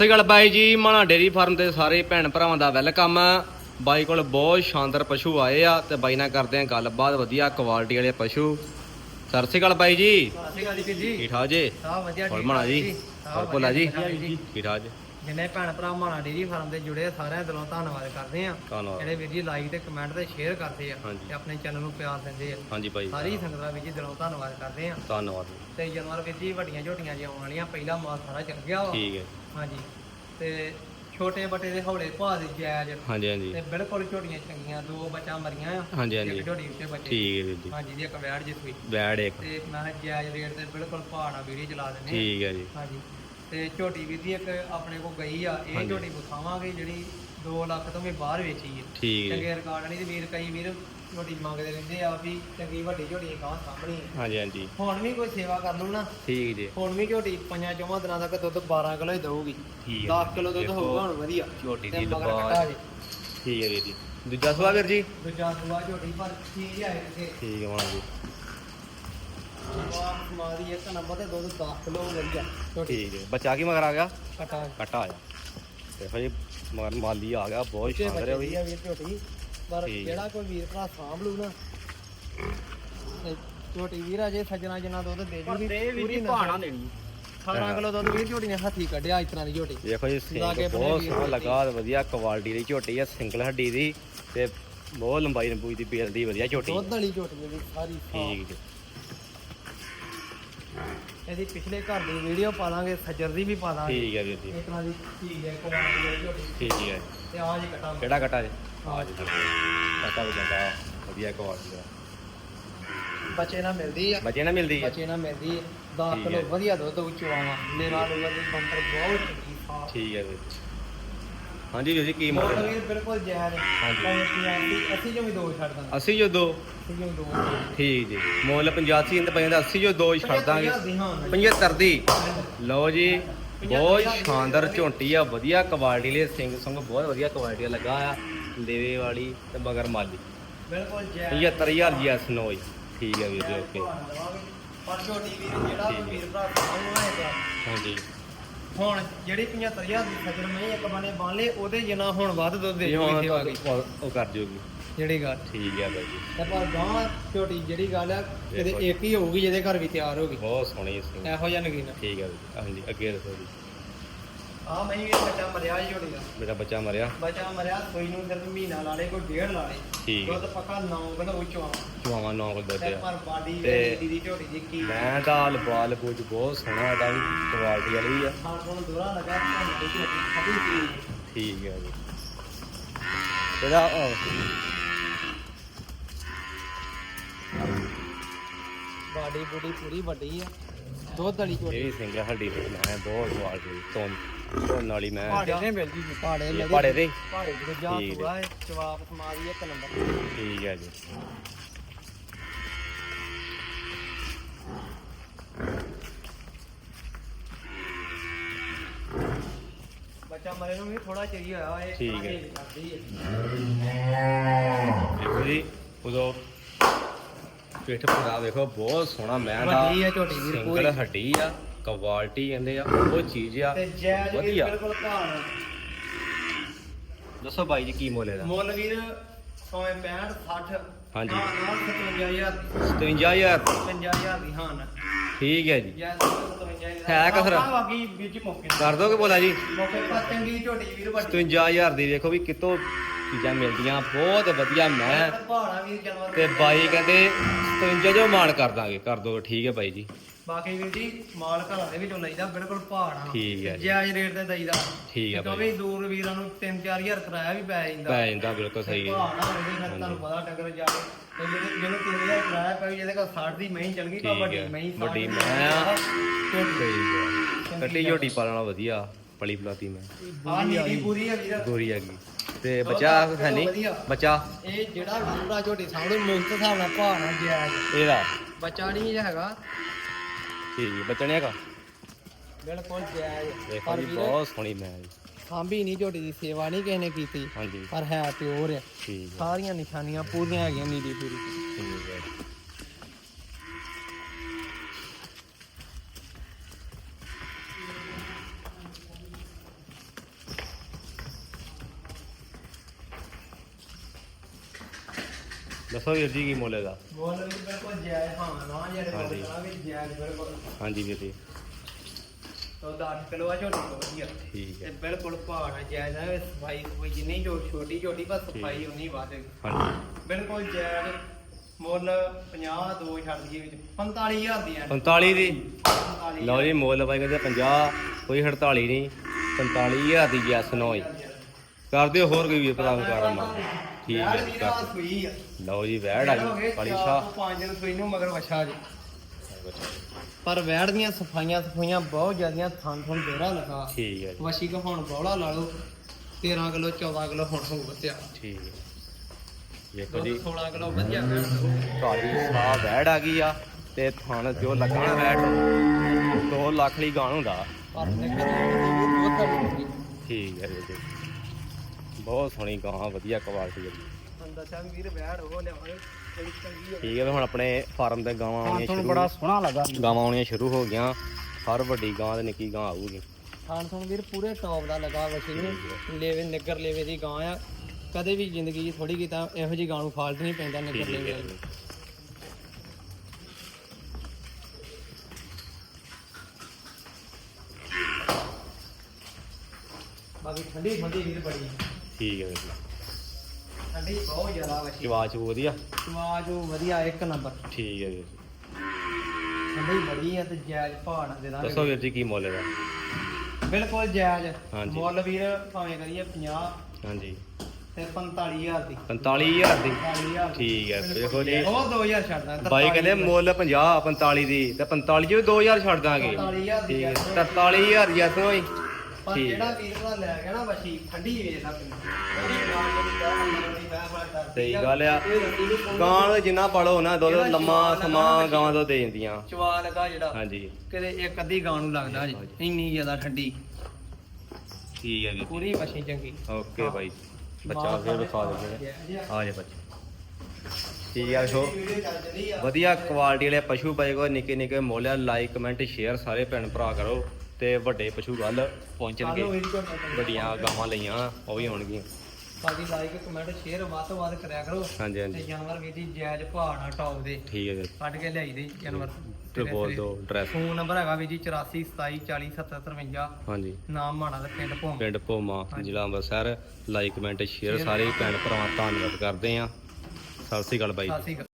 ਸਤਿ ਅਕਾਲ ਬਾਈ ਜੀ ਮਾਣਾ dairy farm ਤੇ ਸਾਰੇ ਭੈਣ ਭਰਾਵਾਂ ਦਾ ਵੈਲਕਮ। ਬਾਈ ਕੋਲ ਬਹੁਤ ਸ਼ਾਨਦਾਰ ਪਸ਼ੂ ਆਏ ਆ ਤੇ ਬਾਈ ਨਾਲ ਕਰਦੇ ਆ ਗੱਲਬਾਤ ਵਧੀਆ ਕੁਆਲਿਟੀ ਵਾਲੇ ਪਸ਼ੂ। ਸਤਿ ਸ਼੍ਰੀ ਅਕਾਲ ਬਾਈ ਜੀ। ਸਤਿ ਸ਼੍ਰੀ ਅਕਾਲ ਜੀ ਠੀਕ ਠਾਕ ਜੀ? ਸਭ ਵਧੀਆ ਠੀਕ ਮਾਣਾ ਜੀ? ਹੋਰ ਭੋਲਾ ਜੀ। ਠੀਕ ਠਾਕ ਜੀ। ਜਿੰਨੇ ਭੈਣ ਭਰਾ ਮਾਣਾ ਡੇਰੀ ਫਾਰਮ ਦੇ ਜੁੜੇ ਆ, ਸਾਰਿਆਂ ਦਿਲੋਂ ਧੰਨਵਾਦ ਕਰਦੇ ਆ। ਧੰਨਵਾਦ। ਜਿਹੜੇ ਵੀਰ ਜੀ ਲਾਈਕ ਤੇ ਕਮੈਂਟ ਤੇ ਸ਼ੇਅਰ ਕਰਦੇ ਆ ਹਾਂਜੀ। ਤੇ ਆਪਣੇ ਚੈਨਲ ਨੂੰ ਪਿਆਰ ਦਿੰਦੇ ਆ। ਹਾਂਜੀ ਬਾਈ ਸਾਰੀ ਸੰਗਤ ਦਾ ਵੀਰ ਜੀ ਦਿਲੋਂ ਧੰਨਵਾਦ ਕਰਦੇ ਆ। ਧੰਨਵਾਦ। ਤੇ ਜਾਨਵਰ ਵੀਰ ਜੀ ਵੱਡੀਆਂ ਝੋਟੀਆਂ ਜੀ ਆਉਣ ਵਾਲੀਆਂ ਪਹਿਲਾ ਮਾਲ ਸਾਰਾ ਚੱਲ ਗਿਆ ਵਾ। ਠੀਕ ਹੈ। ਹਾਂਜੀ। ਤੇ ਛੋਟੇ ਬੱਟੇ ਦੇ ਹੌਲੇ ਭਾਅ ਦੇ ਜਾਇਜ਼। ਹਾਂਜੀ ਹਾਂਜੀ। ਤੇ ਬਿਲਕੁਲ ਝੋਟੀਆਂ ਚੰਗੀਆਂ ਦੋ ਬੱਚਾ ਮਰੀਆਂ ਆ। ਹਾਂਜੀ ਹਾਂਜੀ। ਇੱਕ ਝੋਟੀ ਉੱਤੇ ਬੱਚੇ। ਠੀਕ ਹੈ ਵੀਰ ਜੀ। ਹਾਂਜੀ ਦੀ ਇੱਕ ਵੈੜ ਜਿਸ ਹੋਈ ਬੈਡ ਇੱਕ। ਤੇ ਮੈਂ ਜਾਇਜ਼ ਰੇਟ ਤੇ ਬਿਲਕੁਲ ਨਾਲ ਵੀਡੀਓ ਚਲਾ ਦਿੰਦੇ ਆ। ਠੀਕ ਹੈ ਜੀ। ਹਾਂਜੀ। ਤੇ ਝੋਟੀ ਵੀ ਦੀ ਇੱਕ ਆਪਣੇ ਕੋਲ ਗਈ ਆ ਇਹ। ਝੋਟੀ ਵਿਖਾਵਾਂਗੇ ਜਿਹੜੀ 2 ਲੱਖ ਤੋਂ ਵੀ ਬਾਹਰ ਵੇਚੀ ਹੈ ਠੀਕ ਹੈ ਚੰਗੇ ਰਿਕਾਰਡ ਨਹੀਂ ਤੇ ਵੀਰ ਕਈ ਵੀਰ ਝੋਟੀ ਮੰਗਦੇ ਰਹਿੰਦੇ ਆ ਵੀ ਚੰਗੀ ਵੱਡੀ ਝੋਟੀ ਗਾਂ ਸਾਹਮਣੀ ਹਾਂਜੀ ਹਾਂਜੀ। ਹੁਣ ਵੀ ਕੋਈ ਸੇਵਾ ਕਰ ਲੂ ਨਾ। ਠੀਕ ਜੀ। ਹੁਣ ਵੀ ਝੋਟੀ ਪੰਜਾਂ ਚੌਵਾਂ ਦਿਨਾਂ ਤੱਕ ਦੁੱਧ 12 ਕਿਲੋ ਹੀ ਦਊਗੀ। ਠੀਕ 10 ਕਿਲੋ ਦੁੱਧ ਹੋਊਗਾ ਹੁਣ ਵਧੀਆ। ਝੋਟੀ ਤੇ ਦੀ ਮਗਰ ਲੰਬਾਈ ਕੱਟਾ ਜੀ। ਠੀਕ ਹੈ ਵੀਰ ਜੀ। ਦੂਜਾ ਸਵਾ ਵੀਰ ਜੀ? ਦੂਜਾ ਸੂਆ ਝੋਟੀ ਪਰ ਠੀਕ ਹੈ ਇੱਥੇ ਠੀਕ ਹੈ ਮਾਣਾ ਜੀ। ਸੂਆ ਸਮਾਦੀ ਇੱਕ ਨੰਬਰ ਤੇ ਦੁੱਧ 10 ਕਿਲੋ ਵਧੀਆ ਝੋਟੀ ਠੀਕ ਹੈ। ਬੱਚਾ ਕੀ ਮਗਰ ਆ ਗਿਆ? ਕਟਾ ਕੱਟਾ ਆ। ਜਾ ਦੇਖੋ ਜੀ ਮਗਰ ਮਾਲੀ ਆ ਗਿਆ ਬਹੁਤ ਤੇ ਸ਼ਾਨਦਾਰ ਹੈ ਵੀ ਵੀਰ ਝੋਟੀ। ਪਰ ਠੀਕ। ਜਿਹੜਾ ਕੋਈ ਵੀਰ ਭਰਾ ਸਾਂਭ ਲੂ ਨਾ ਤੇ ਝੋਟੀ ਵੀਰ ਅਜੇ ਸੱਜਣਾ ਜਿੰਨਾ ਦੁੱਧ ਦੇ ਜੂਗੀ ਪੂਰੀ ਭਾਣਾ ਦੇਣੀ 18 ਕਿਲੋ ਦੁੱਧ ਵੀਰ ਝੋਟੀ ਨੇ ਹੱਥੀ ਕੱਢਿਆ ਇਸ ਤਰ੍ਹਾਂ ਦੀ ਝੋਟੀ। ਦੇਖੋ ਜੀ ਸਿੰਘ ਬਹੁਤ ਵੀ ਸੋਹਣਾ। ਲੱਗਾ ਤੇ ਵਧੀਆ ਕੁਆਲਿਟੀ ਦੀ ਝੋਟੀ ਆ ਸਿੰਗਲ ਹੱਡੀ ਦੀ ਤੇ ਬਹੁਤ ਲੰਬਾਈ ਲੰਬੂਈ ਦੀ ਬੇਲ ਦੀ ਵਧੀਆ ਝੋਟੀ ਦੁੱਧ ਵਾਲੀ ਝੋਟੀ ਇਹਦੀ ਸਾਰੀ। ਠੀਕ ਜੀ ਇਹਦੀ ਪਿਛਲੇ ਘਰ ਦੀ ਵੀਡੀਓ ਪਾ ਦਾਂਗੇ ਸੱਜਰ ਦੀ ਵੀ ਪਾ ਦਾਂਗੇ ਠੀਕ ਹੈ ਵੀਰ ਜੀ। ਇਸ ਤਰ੍ਹਾਂ ਦੀ ਚੀਜ਼ ਹੈ ਵਾਲੀ ਝੋਟੀ ਠੀਕ ਹੈ। ਤੇ ਆ ਜੀ ਕਟਾ। ਕਿਹੜਾ ਕਟਾ ਜੀ? ਆ ਜੀ ਕਟਾ ਵੀ ਜਾਂਦਾ ਵਧੀਆ ਕੁਆਲਿਟੀ ਦਾ। ਬੱਚੇ ਨਾਲ ਮਿਲਦੀ ਆ। ਬੱਚੇ ਨਾ ਮਿਲਦੀ ਹੈ ਬੱਚੇ ਨਾਲ ਮਿਲਦੀ 10 ਠੀਕ ਕਿਲੋ ਹੈ। ਵਧੀਆ ਦੁੱਧ ਉਚਵਾਵਾ ਮੇਰਾ ਲੋਕਾਂ ਦੀ ਬੰਤਰ ਬਹੁਤ ਚੰਗੀ ਸਾਫ਼। ਠੀਕ ਹੈ ਵੀਰ ਹਾਂਜੀ ਵੀਰ ਜੀ ਕੀ ਮੋਟਰ ਮੋਡਲ ਵੀਰ ਬਿਲਕੁਲ ਜਾਇਜ਼ ਹਾਂਜੀ। ਅਸੀਂ ਜੋ ਵੀ ਦੋ ਛੱਡ ਦਾਂਗੇ। ਅਸੀਂ ਜੋ ਦੋ? ਅਸੀਂ ਜੋ ਦੋ। ਠੀਕ ਜੀ। ਮੁੱਲ 85 ਇੰਦ ਪੈਂਦਾ 80 ਜੋ ਦੋ ਹੀ ਛੱਡ ਦਾਂਗੇ। 75 ਦੀ, ਹਾਂ 75 ਦੀ। ਲਓ ਜੀ ਬਹੁਤ ਸ਼ਾਨਦਾਰ ਝੋਂਟੀ ਆ ਵਧੀਆ ਕੁਆਲਿਟੀ ਲਈ ਸਿੰਘ ਸੰਗ ਬਹੁਤ ਵਧੀਆ ਕੁਆਲਿਟੀ ਲੱਗਾ ਆ। ਲੇਵੇ ਵਾਲੀ ਤੇ ਮਗਰ ਮਾਲੀ। ਬਿਲਕੁਲ ਜਾਇਜ਼ 75000 ਜੀ ਐਸ ਨੋ ਜੀ। ਠੀਕ ਹੈ ਵੀਰ ਜੀ ਓਕੇ ਪਰ ਛੋਟੀ ਵੀਰ ਜਿਹੜਾ ਵੀਰ ਭਰਾ ਸਾਹਮਣੇ ਆਏਗਾ। ਹਾਂਜੀ। ਹੁਣ ਜਿਹੜੀ 75000 ਦੀ ਸੱਜਣ ਮੈਂ ਇੱਕ ਬਣੇ ਬਣ ਲਏ ਉਹਦੇ ਜਿੰਨਾ ਹੁਣ ਵੱਧ ਦੁੱਧ ਦੇ ਇਹ ਹੁਣ। ਉਹ ਕਰ ਦਿਓਗੀ ਜਿਹੜੀ ਗੱਲ। ਠੀਕ ਹੈ ਬਾਈ ਜੀ। ਤੇ ਪਰ ਗਾਂ ਛੋਟੀ ਜਿਹੜੀ ਗੱਲ ਆ ਇਹਦੇ। ਇੱਕ ਹੀ ਹੋਊਗੀ ਜਿਹਦੇ ਘਰ ਵੀ ਤਿਆਰ ਹੋਗੀ ਬਹੁਤ ਸੋਹਣੀ ਸਿੰਘ ਇਹੋ ਜਿਹਾ ਨਗੀਨਾ। ਠੀਕ ਹੈ ਵੀਰ ਹਾਂਜੀ ਅੱਗੇ ਦੱਸੋ ਜੀ। ਆ ਮੈਂ ਬੱਚਾ ਮਰਿਆ ਮੇਰਾ ਬੱਚਾ ਮਰਿਆ। ਬੱਚਾ ਮਰਿਆ ਸੋਈ ਨੂੰ ਸਿਰਫ ਮਹੀਨਾ ਲਾ ਲੇ ਕੋਈ ਡੇਢ ਲਾ ਲੇ ਠੀਕ। ਹੈ ਦੁੱਧ ਪੱਕਾ 9 ਕਿਲੋ ਉੱਚੋਂ ਚੁਆਵਾਂ ਨੌ ਕੋਲ ਤੇ ਦੱਸਿਆ ਪਰ ਬਾਡੀ ਤੇ- ਦੀ ਦੀ ਝੋਟੀ ਦੀ ਕੀ ਮੈਂ ਦਾ ਲਬਾਲ ਕੁਝ ਬਹੁਤ ਸੋਹਣਾ ਇਹਦਾ ਵੀ ਕੁਆਲਿਟੀ ਵਾਲੀ ਆ। ਹਾਂ ਨੂੰ ਦੋਰਾ ਲਗਾ ਤੁਹਾਨੂੰ ਦੀ ਝੋਟੀ ਖੜੀ ਸੀ ਠੀਕ ਹੈ ਜੀ। ਇਹਦਾ ਅਹ, ਬਾਡੀ ਬੁਡੀ ਪੂਰੀ ਵੱਡੀ ਆ। ਦੁੱਧ ਵਾਲੀ ਇਹ ਝੋਟੀ ਵੀ ਸਿੰਗਲ ਹੱਡੀ ਤੇ ਮੈਂ ਬਹੁਤ ਕੁਆਲਿਟੀ ਤੋਂ ਤੋਂ ਨਾਲੀ ਮੈਂ। ਪਹਾੜੇ ਨੇ ਮਿਲ ਜੀ ਪਹਾੜੇ ਇਹ ਮਿਲ ਪਹਾੜੇ ਦੇ? ਪਹਾੜੇ ਦੇ ਜਾ ਠੀਕ ਸੁਆ ਜਵਾਬ ਸਮਾਦੀ ਇੱਕ ਨੰਬਰ। ਠੀਕ ਹੈ ਜੀ। ਬੱਚਾ ਮਰੇ ਨੂੰ ਵੀ ਥੋੜਾ ਚਿਰ ਹੀ ਹੋਇਆ ਵਾ, ਇਹ ਠੀਕ ਹੈ। ਹਨੇਰੀ ਕਰਦੀ ਹੈ। ਦੇਖੋ ਜੀ ਉਦੋਂ ਪਿੱਠ ਪੂਰਾ ਵੇਖੋ ਬਹੁਤ ਸੋਹਣਾ ਮੈਂ ਦਾ ਵੱਡੀ ਆ ਝੋਟੀ ਵੀਰ ਸਿੰਗਲ ਪੂਰੀ। ਹੱਡੀ ਆ ਕੁਆਲਿਟੀ ਕਹਿੰਦੇ ਆ ਉਹ ਚੀਜ਼ ਆ ਤੇ ਜੈਜ ਵੀ ਵਧੀਆ। ਬਿਲਕੁਲ ਭਾਣ ਦੱਸੋ ਬਾਈ ਜੀ ਕੀ ਮੁੱਲ ਇਹਦਾ? ਮੁੱਲ ਵੀਰ 165 60 ਹਾਂਜੀ। ਹਾਂ ਨਾਲ 57000 57000 55000 ਦੀ ਹਾਂ ਨਾ। ਠੀਕ ਹੈ ਜੀ। ਜੈਜ 57000 ਹੈ ਕਸਰ? ਬਾਕੀ ਵੀਰ ਜੀ ਮੌਕੇ ਤੇ। ਕਰ ਦੋਗੇ ਬੋਲਾ ਜੀ? ਮੌਕੇ ਪਰ ਚੰਗੀ ਝੋਟੀ ਵੀਰ ਵੱਡੀ। 57000 ਦੀ ਵੇਖੋ ਵੀ ਕਿਤੋਂ ਚੀਜ਼ਾਂ ਮਿਲਦੀਆਂ ਬਹੁਤ ਵਧੀਆ ਮੈਂ। ਭਾਣਾ ਵੀਰ ਜਾਨਵਰ ਤੇ ਬਾਈ ਕਹਿੰਦੇ 57 ਜੋ ਮਾਨ ਕਰ ਦਾਂਗੇ। ਕਰ ਦੋ ਠੀਕ ਹੈ ਬਾਈ ਜੀ। ਬਾਕੀ ਵੀਰ ਜੀ ਮਾਲ ਘਰਾਂ ਦੇ ਵਿੱਚੋਂ ਲਈਦਾ ਬਿਲਕੁਲ ਭਾਣਾ। ਠੀਕ ਹੈ ਜੀ। ਜਾਇਜ਼ ਰੇਟ ਤੇ ਦਈਦਾ। ਠੀਕ ਹੈ ਕਿਉਂਕਿ ਬਾਈ ਦੂਰ ਵੀਰਾਂ ਨੂੰ 3-4000 ਕਿਰਾਇਆ ਵੀ ਪੈ ਜਾਂਦਾ। ਪੈ ਜਾਂਦਾ ਬਿਲਕੁਲ ਸਹੀ ਹੈ ਭਾਣਾ ਹੋਵੇ ਤੁਹਾਨੂੰ ਪਤਾ ਟੱਕਰ ਜਾਵੇ ਤੇ ਜਿਹੜੇ ਜਿਹਨੂੰ 3000 ਕਿਰਾਇਆ ਪੈ ਜਿਹਦੇ ਕੋਲ 60 ਦੀ ਮਹੀਂ ਚੱਲ ਗਈ ਤਾਂ ਠੀਕ ਵੱਡੀ ਹੈ। ਮਹੀਂ ਵੱਡੀ ਮੈਂ ਆ। ਸਹੀ ਹੈ ਕੱਟੀ ਝੋਟੀ ਪਾਲਣਾ ਵਧੀਆ ਪਲੀ ਪਲਾਤੀ ਮੈਂ। ਆਹ ਨੀਲੀ ਪੂਰੀ ਆ ਵੀਰ। ਗੋਰੀ ਹੈਗੀ ਤੇ ਬੱਚਾ ਹੈ ਨਹੀਂ ਵਧੀਆ। ਬੱਚਾ। ਇਹ ਜਿਹੜਾ ਵੀਰਾ ਝੋਟੀ ਸਾਹਮਣੇ ਮੁਕਤ ਹਿਸਾਬ ਨਾਲ ਭਾਣਾ ਜਾਇਜ਼ ਇਹਦਾ। ਬੱਚਾ ਨਹੀਂ ਹੈਗਾ। ਠੀਕ ਹੈ ਬੱਚਾ ਨਹੀਂ ਹੈਗਾ। ਬਿਲਕੁਲ ਜਾਇਜ਼ ਦੇਖੋ ਪਰ ਜੀ ਬਹੁਤ ਸੋਹਣੀ ਮੈਂ ਸਾਂਭੀ ਨਹੀਂ ਝੋਟੀ ਦੀ ਸੇਵਾ ਨਹੀਂ ਕਿਸੇ ਨੇ ਕੀਤੀ। ਹਾਂਜੀ। ਪਰ ਹੈ ਪਿਓਰ ਹੈ। ਸਾਰੀਆਂ ਨਿਸ਼ਾਨੀਆਂ ਪੂਰੀਆਂ ਹੈਗੀਆਂ ਨੀਲੀ ਪੂਰੀ। ਠੀਕ ਹੈ। ਦੱਸੋ ਵੀਰ ਜੀ ਕੀ ਮੁੱਲ ਇਹਦਾ ਬੋਲ ਵੀ ਬਿਲਕੁਲ ਜਾਇਜ਼ ਹਾਂ ਨਾ ਜਿਹੜੇ ਹਾਂਜੀ। ਬੋਲ ਕਰਾਂਗੇ ਜਾਇਜ਼ ਬਿਲਕੁਲ। ਹਾਂਜੀ ਵੀਰ ਜੀ। ਤੋਂ 10 ਕਿਲੋ ਆ ਝੋਟੀ ਤੋਂ ਵਧੀਆ। ਠੀਕ ਤੇ ਹੈ ਬਿਲਕੁਲ ਪਹਾੜ ਜਾਇਜ਼ ਹੈ ਸਫ਼ਾਈ ਕੋਈ ਜਿੰਨੀ ਜੋ ਛੋਟੀ ਛੋਟੀ ਬਸ ਸਫ਼ਾਈ ਉਨੀ ਵੱਧ ਹਾਂਜੀ। ਬਿਲਕੁਲ ਜਾਇਜ਼ ਮੁੱਲ 50 ਦੋ ਛੱਡ ਦਈਏ ਵਿੱਚ 45000 ਦੀਆਂ 45 ਦੀ? 45 ਲਓ ਜੀ ਮੁੱਲ ਬਾਈ ਕਹਿੰਦੇ 50 ਕੋਈ 48 ਨਹੀਂ 45000 ਦੀ ਜੈਸ ਨੋ ਜੀ ਕਰ ਦਿਓ ਹੋਰ ਕੋਈ ਵੀ ਭਰਾ ਕਰਨਾ ਠੀਕ ਹੈ ਵੀਰਾ ਕਰ ਸੂਈ ਆ। ਲਓ ਜੀ ਵੈੜ ਆ ਗਈ ਕਾਲੀ ਸ਼ਾਹ ਪੰਜ ਨੂੰ ਸੂਈ ਨੂੰ ਮਗਰ ਵਛਾ ਜੀ। ਪਰ ਵੈੜ ਦੀਆਂ ਸਫਾਈਆਂ ਸਫਾਈਆਂ ਬਹੁਤ ਜ਼ਿਆਦੀਆਂ ਥਣ ਥਣ ਦੇਰਾ ਲਗਾ। ਠੀਕ ਹੈ ਜੀ। ਵਸ਼ੀ ਕਾ ਹੁਣ ਬੌਲਾ ਲਾ ਲਓ 13 ਕਿਲੋ 14 ਕਿਲੋ ਹੁਣ ਹੋ ਬੱਤਿਆ ਠੀਕ ਹੈ। ਦੇਖੋ ਜੀ। 16 ਕਿਲੋ ਵਧੀਆ ਵੈੜ ਦਊ। ਕਾਲੀ ਸ਼ਾਹ ਵੈੜ ਆ ਗਈ ਆ ਤੇ ਥਣ ਜੋ ਲੱਗਣਾ ਵੈੜ 2 ਲੱਖ ਲਈ ਗਾਣ ਹੁੰਦਾ ਪਰ ਬਹੁਤ ਠੀਕ ਹੈ। ਜੀ ਬਹੁਤ ਸੋਹਣੀ ਗਾਂ ਵਧੀਆ ਕੁਆਲਿਟੀ ਦੀ ਵੀਰ ਉਹ ਲਿਆਵਾਂਗੇ ਚੰਗੀ ਠੀਕ ਹੈ ਹੁਣ ਆਪਣੇ ਫਾਰਮ ਤੇ ਗਾਵਾਂ ਆਉਣੀਆਂ ਤੁਹਾਨੂੰ ਸ਼ੁਰੂ ਬੜਾ ਸੋਹਣਾ ਲੱਗਾ। ਗਾਵਾਂ ਆਉਣੀਆਂ ਸ਼ੁਰੂ ਹੋ ਗਈਆਂ। ਹਰ ਵੱਡੀ ਗਾਂ ਤੇ ਨਿੱਕੀ ਗਾਂ ਆਊਗੀ। ਖਾਨ ਤੁਹਾਨੂੰ ਵੀਰ ਪੂਰੇ ਟੌਪ ਦਾ ਲੱਗਾ ਵਸ਼ੀ ਲੇਵੇ ਨਿੱਗਰ ਲੇਵੇ ਦੀ ਗਾਂ ਆ। ਕਦੇ ਵੀ ਜ਼ਿੰਦਗੀ 'ਚ ਥੋੜੀ ਕੀਤਾ ਇਹੋ ਜੀ ਗਾਂ ਨੂੰ ਫਾਲਟ ਨਹੀਂ ਪੈਂਦਾ ਨਿੱਗਰ ਲੇਵੇ। ਬਾਕੀ ਠੰਡੀ ਠੰਡੀ ਵੀਰ ਬੜੀ ਠੀਕ ਹੈ ਜੀ। ਠੰਡੀ ਬਹੁਤ ਜ਼ਿਆਦਾ ਵਸ਼ੀ ਆਵਾਜ਼ ਵਧੀਆ। ਸਵਾਜ ਉਹ ਵਧੀਆ ਇੱਕ ਨੰਬਰ। ਠੀਕ ਹੈ ਜੀ। ਠੰਡੀ ਬੜੀ ਆ ਤੇ ਜਾਇਜ਼ ਦੇ ਦਾਂਗੇ ਦੱਸੋ ਵੀਰ। ਜੀ ਕੀ ਮੁੱਲ ਇਹਦਾ? ਬਿਲਕੁਲ ਜਾਇਜ਼। ਹਾਂਜੀ। ਮੁੱਲ ਵੀਰ ਭਾਵੇਂ ਕਰੀਏ 50 ਹਾਂਜੀ। ਤੇ 45000 ਦੀ। 45000 ਦੀ? 45000 ਠੀਕ ਹੈ ਦੇਖੋ ਜੀ। ਉਹ 2000 ਛੱਡਦਾ ਬਾਈ ਕਹਿੰਦੇ ਮੁੱਲ 50 45 ਦੀ। ਤੇ 45 ਚ ਵੀ 2000 ਛੱਡ ਦਾਂਗੇ। 45000 ਦੀ ਠੀਕ ਹੈ ਯਾਰ। 43000 ਯਾਰ ਤੋਂ ਹੀ ਪਰ ਠੀਕ। ਜਿਹੜਾ ਹੈ। ਵੀਰ ਭਰਾ ਲੈ ਗਿਆ ਨਾ ਵਸ਼ੀ ਠੰਡੀ ਵੇਚ ਆਪਣੀ ਠੰਡੀ ਗਾਂ ਜਿਹੜੀ ਗਾਂ ਜਿਹੜੀ ਮੈਂ ਬੜਾ ਕਰਦੀ ਸਹੀ ਗੱਲ ਆ। ਇਹ ਨੂੰ ਗਾਂ ਨੂੰ ਜਿੰਨਾ ਪਾਲੋ ਨਾ ਦੁੱਧ ਇਹਦਾ ਲੰਮਾ ਜਵਾਨ ਸਮਾਂ ਗਾਂ ਤੋਂ ਦੇ ਜਾਂਦੀਆਂ ਚਵਾ ਲਗਾ ਜਿਹੜਾ ਹਾਂਜੀ। ਕਿਤੇ ਇੱਕ ਅੱਧੀ ਗਾਂ ਨੂੰ ਲੱਗਦਾ ਜੀ ਇੰਨੀ ਜ਼ਿਆਦਾ ਠੰਡੀ। ਠੀਕ ਹੈ ਜੀ। ਪੂਰੀ ਵਸ਼ੀ ਚੰਗੀ। Okay bye. ਬੱਚਾ ਫੇਰ ਵਿਖਾ ਦਿੰਦੇ ਆ ਜੇ ਬੱਚਾ। ਠੀਕ ਆ ਸੋ ਵੀਡੀਓ ਚੱਲ ਚੱਲੀ ਆ। ਵਧੀਆ ਕੁਆਲਿਟੀ ਵਾਲੇ ਪਸ਼ੂ ਬਾਈ ਕੋ ਨਿੱਕੇ ਨਿੱਕੇ ਮੁੱਲ ਆ ਲਾਈਕ ਕਮੈਂਟ ਸ਼ੇਅਰ ਸਾਰੇ ਭੈਣ ਭਰਾ ਕਰੋ। ਤੇ ਵੱਡੇ ਪਸ਼ੂ ਗੱਲ ਪਹੁੰਚਣਗੇ। ਵੱਡੀਆਂ ਗਾਵਾਂ ਲਈਆਂ ਉਹ ਵੀ ਹੋਣਗੀਆਂ। ਬਾਕੀ ਲਾਈਕ ਕਮੈਂਟ ਸ਼ੇਅਰ ਵੱਧ ਤੋਂ ਵੱਧ ਕਰਿਆ ਕਰੋ। ਹਾਂਜੀ ਤੇ ਹਾਂਜੀ ਜਾਨਵਰ ਵੀ ਦੀ ਜਾਇਜ਼ ਪਹਾੜਾ ਟੌਪ ਦੇ। ਠੀਕ ਹੈ ਜੀ। ਕੱਢ ਕੇ ਲਿਆਈ ਦੇ ਜਾਨਵਰ। ਤੇ ਬੋਲ ਦੋ ਡਰੈਸ ਫੋਨ ਨੰਬਰ ਹੈਗਾ ਵੀ ਜੀ 84 27 40 70 53 ਹਾਂਜੀ। ਨਾਮ ਮਾਣਾ ਦਾ ਪਿੰਡ ਭੋਮ। ਪਿੰਡ ਭੋਮਾ। ਜ਼ਿਲ੍ਹਾ ਅੰਮ੍ਰਿਤਸਰ। ਲਾਈਕ ਕਮੈਂਟ ਸ਼ੇਅਰ ਸਾਰੇ ਭੈਣ ਭਰਾਵਾਂ ਧੰਨਵਾਦ ਕਰਦੇ ਆ ਸਤਿ ਸ੍ਰੀ ਅਕਾਲ ਬਾਈ ਸਤਿ ਸ਼੍ਰੀ ਅਕਾਲ।